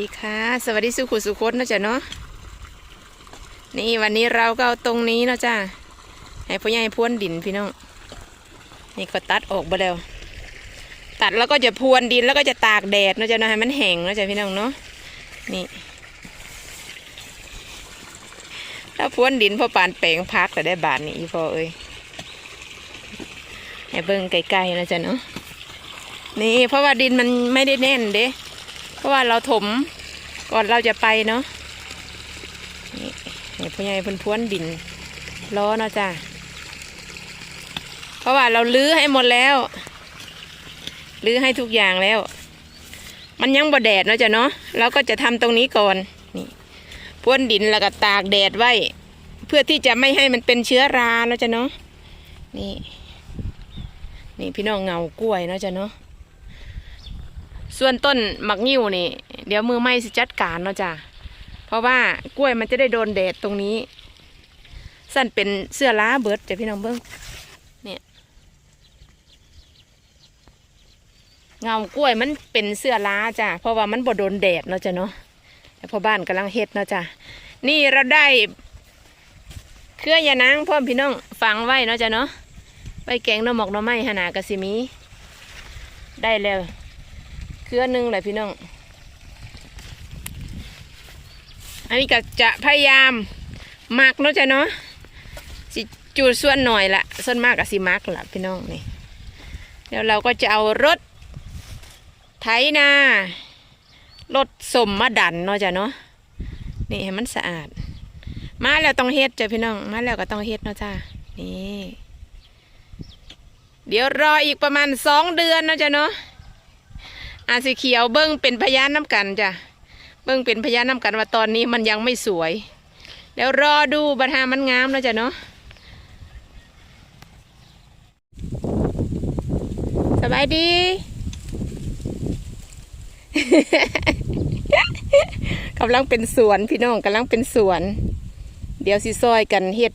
ดีค่ะ สวัสดีสุขุสุขนนะจ๊ะเนาะนี่วันนี้เราก็เอาตรงนี้เนาะจ้าให้พ่อใหญ่พรวนดินพี่น้องนี่ก็ตัดออกไปแล้ว ตัดแล้วก็จะพรวนดินแล้วก็จะตากแดดเนาะจ๊ะนาะให้มันแห้งเนาะจ๊ะพี่น้องเนาะนี่ถ้าพรวนดินพอปานแปลงพักแต่ได้บาทนี่อีพอเอ้ยให้เบิ่งไกลๆนะจ๊ะเนาะนี่เพราะว่าดินมันไม่ได้แน่นเด้ เพราะว่าเราถมก่อนเราจะไปเนาะนี่นี่พ่อใหญ่พ่นพรวนดินล้อเนาะจ้ะเพราะว่าเราลื้อให้หมดแล้วลื้อให้ทุกอย่างแล้ว มันยังบ่แดดเนาะจ้ะเนาะเราก็จะทำตรงนี้ก่อนนี่พรวนดินแล้วก็ตากแดดไว้ เพื่อที่จะไม่ให้มันเป็นเชื้อราเนาะจ้ะเนาะนี่นี่พี่น้องเงากล้วยเนาะจ้ะเนาะ ส่วนต้นหมักงิ้วนี่ เดี๋ยวมือไม่สิจัดการเนาะจ้ะเพราะว่ากล้วยมันจะได้โดนแดดตรงนี้ สั้นเป็นเสื้อล้าเบิร์ดจ้ะพี่น้องเบิ้งเนี่ยเงากล้วยมันเป็นเสื้อล้าจ้ะเพราะว่ามันบ่โดนแดดเนาะจ้ะเนาะแต่พ่อบ้านกำลังเฮ็ดเนาะจ้ะนี่เราได้เครือยานางพ่อพี่น้องฝังไว้เนาะจ้ะเนาะไว้แกงน้ำหมอกน้ำไม้หนากระสิมี ได้แล้ว เครือหนึ่งเลยพี่น้อง อันนี้ก็จะพยายามหมักเนาะจ้ะเนาะสิจูดส่วนหน่อยละส่วนมากก็สิมักละพี่น้องนี่เดี๋ยวเราก็จะเอารถไถนารถสมมาดันเนาะจ้ะเนาะนี่ให้มันสะอาด มาแล้วต้องเฮ็ดจ้ะพี่น้อง มาแล้วก็ต้องเฮ็ดเนาะจ้ะนี่ เดี๋ยวรออีกประมาณสองเดือนเนาะจ้ะเนาะ อาสีเขียวเบิ้งเป็นพยานน้ำกันจ้ะเบิ้งเป็นพยานน้ำกันว่าตอนนี้มันยังไม่สวยเดี๋ยวรอดูบัตามันงามแล้วจ้ะเนาะสบายดี กำลังเป็นสวนพี่น้องกำลังเป็นสวน เดี๋ยวสิซอยกันเฮ็ด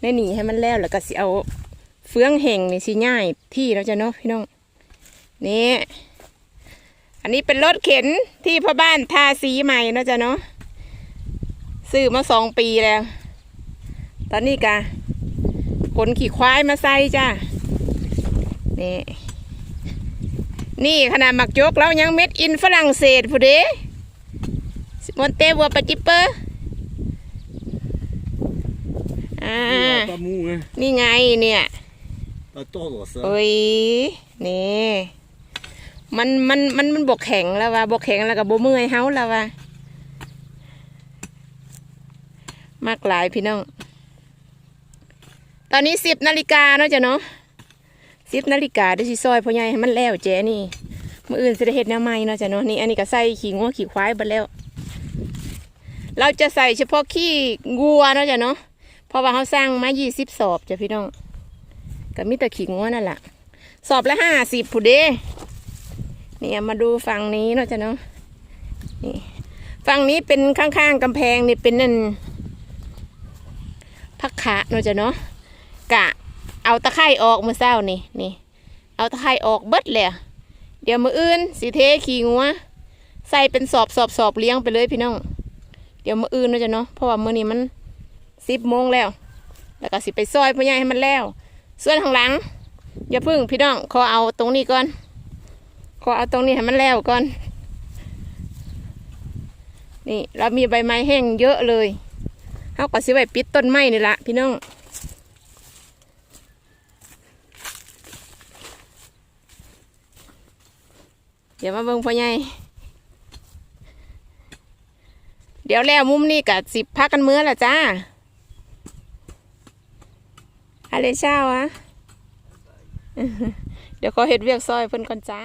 ในหนีให้มันแล้วแล้วก็สิเอาเฟืองแห่งนี่สิง่ายที่แล้วจ้ะเนาะพี่น้องนี่ อันนี้เป็นรถเข็นที่พ่อบ้านทาสีใหม่นะจ๊ะเนาะซื้อมาสองปีแล้ว ตอนนี้กะขนขี่ควายมาใส่จ้านี่นี่ขนาดหมักยกแล้วยังเม็ดอินฝรั่งเศสผู้เดสิมอนเตวัวปาจิปเปอร์อ่านี่ไงเนี่ย โอ้ยนี่ มันมันมันมันบกแข็งแล้วว่าบกแข็งแล้วก็บเมื่อยเฮาแล้วว่ามากหลายพี่น้อง ตอนนี้สิบนาฬิกาเนาะจ้ะเนาะสิบนาฬิกาได้สิซอยพ่อใหญ่ให้มันแล้วเจนี่มื่ออื่นสิได้เฮ็ดแนวใหม่เนาะจ้ะเนาะนี่อันนี้ก็ใส่ขี้งัวขี้ควายไปแล้ว เราจะใส่เฉพาะขี้งัวเนาะจ้ะเนาะเพราะว่าเขาสร้างมายี่สิบสอบจ้ะพี่น้องก็มีแต่ขิงงัวนั่นแหละสอบละห้าสิบผู้เด้ เอามาดูฝั่งนี้เนาะจ้ะเนาะนี่ฝั่งนี้เป็นข้างๆกำแพงนี่เป็นนั่นพักขาเนาะจ้ะเนาะกะ เอาตะไคร่ออกมือเศร้านี่นี่เอาตะไคร่ออกเบิดเลยเดี๋ยวมืออื่นสีเทขี่งัวใส่เป็นสอบสอบสอบเลี้ยงไปเลยพี่น้อง เดี๋ยวมืออื่นเนาะจ้ะเนาะเพราะว่ามือนี้มันสิบโมงแล้ว แล้วก็สิไปซอยพ่อใหญ่ให้มันแล้ว ส่วนข้างหลังอย่าพึ่งพี่น้องขอเอาตรงนี้ก่อน ขอเอาตรงนี้ให้มันแล้วก่อน นี่เรามีใบไม้แห้งเยอะเลยเขาก็สิไว้ปิดต้นไม้นี่ละพี่น้องเดี๋ยวมาเบิ่งพ่อใหญ่เดี๋ยวแล้วมุมนี้กับสิบพักกันมื้อละจ้าอะไรเช้าอะเดี๋ยวขอเห็ดเวียกซอยเพิ่นก่อนจ้า